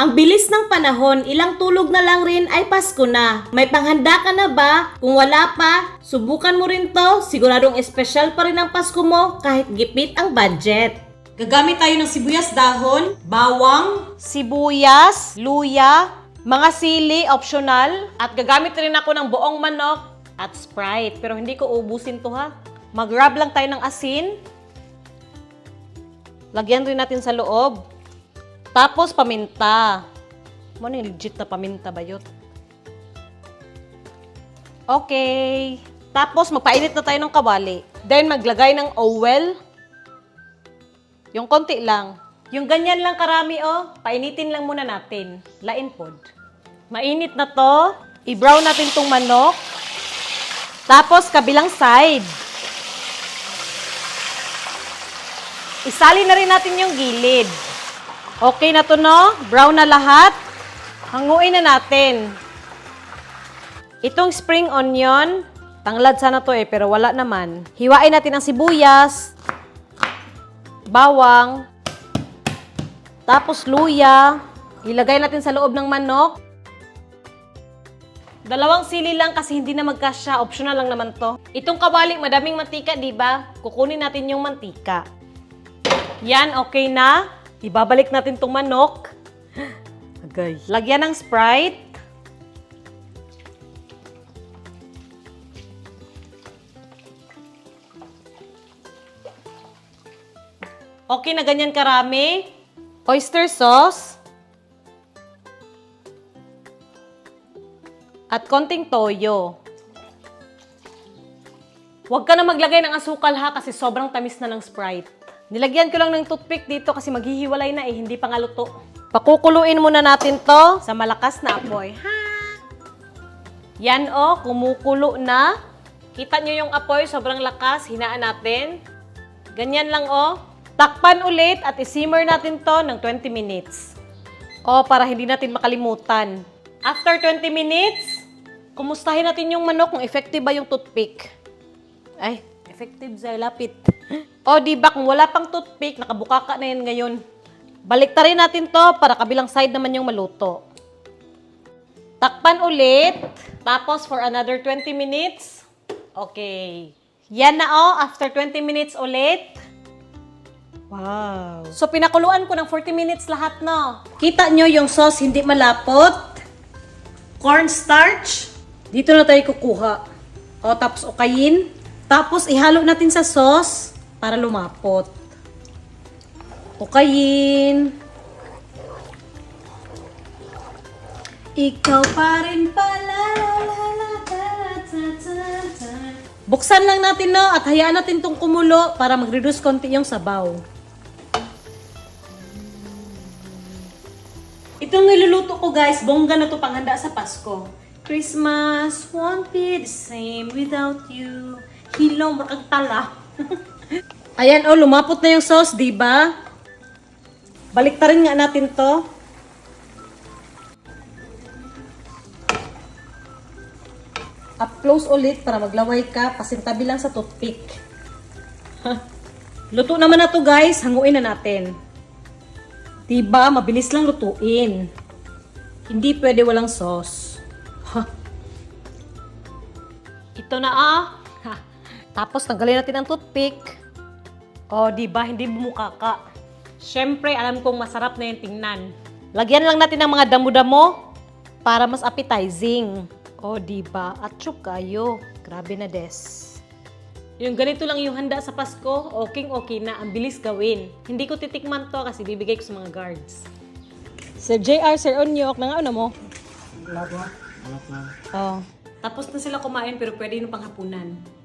Ang bilis ng panahon, ilang tulog na lang rin ay Pasko na. May panghanda ka na ba? Kung wala pa, subukan mo rin to. Siguradong espesyal pa rin ang Pasko mo kahit gipit ang budget. Gagamit tayo ng sibuyas dahon, bawang, sibuyas, luya, mga sili, optional, at gagamit rin ako ng buong manok at Sprite. Pero hindi ko ubusin to ha. Mag-rub lang tayo ng asin. Lagyan rin natin sa loob. Tapos paminta. Ano yung legit na paminta ba yun? Okay. Tapos magpainit na tayo ng kawali. Then maglagay ng oil. Yung konti lang. Yung ganyan lang karami oh, painitin lang muna natin. Lain pod. Mainit na to. I-brown natin tong manok. Tapos kabilang side. Isali na rin natin yung gilid. Okay na to no? Brown na lahat. Hanguin na natin. Itong spring onion, tanglad sana to eh, pero wala naman. Hiwain natin ang sibuyas, bawang, tapos luya. Ilagay natin sa loob ng manok. Dalawang sili lang kasi hindi na magkasya. Optional lang naman to. Itong kawali, madaming mantika, di ba? Kukunin natin yung mantika. Yan, okay na. Ibabalik natin tong manok. Agay. Lagyan ng Sprite. Okay na ganyan karami. Oyster sauce. At konting toyo. Huwag ka na maglagay ng asukal ha kasi sobrang tamis na ng Sprite. Nilagyan ko lang ng toothpick dito kasi maghihiwalay na eh, hindi pa nga luto. Pakukuluin muna natin to sa malakas na apoy. Ha? Yan oh, kumukulo na. Kita nyo yung apoy, sobrang lakas. Hinaan natin. Ganyan lang oh. Takpan ulit at isimmer natin to ng 20 minutes. Oh, para hindi natin makalimutan. After 20 minutes, kumustahin natin yung manok kung effective ba yung toothpick. Ay, effective sa lapit. o, di ba, kung wala pang toothpick, nakabuka ka na yan ngayon. Balik rin natin to para kabilang side naman yung maluto. Takpan ulit. Tapos for another 20 minutes. Okay. Yan na oh, after 20 minutes ulit. Wow. So, pinakuluan ko ng 40 minutes lahat, no? Kita nyo yung sauce hindi malapot. Cornstarch. Dito na tayo kukuha. O, tapos okayin. Tapos, ihalo natin sa sauce para lumapot. Okayin. Ikaw pa rin pala. Buksan lang natin, no? At hayaan natin tong kumulo para mag-reduce konti yung sabaw. Itong niluluto ko, guys, bongga na to panghanda sa Pasko. Christmas won't be the same without you. Hilaw, makang tala. Ayan, oh, lumapot na yung sauce, di ba? Balik rin nga natin to. Up close ulit para maglaway ka. Pasintabi lang sa toothpick. Luto naman na to guys. Hanguin na natin. Diba? Mabilis lang lutuin. Hindi pwede walang sauce. Ito na ah. Ha. Tapos tanggalin natin ang toothpick. Oh, di ba? Hindi bumuka ka. Siyempre, alam kong masarap na yung tingnan. Lagyan lang natin ng mga damo-damo para mas appetizing. Oh, di ba? At kayo. Grabe na des. Yung ganito lang yung handa sa Pasko, okay okay na, ang bilis gawin. Hindi ko titikman to kasi bibigay ko sa mga guards. Sir JR, Sir Onyok, nangauna mo? Wala po. Wala po. Oh. Tapos na sila kumain pero pwede yung panghapunan.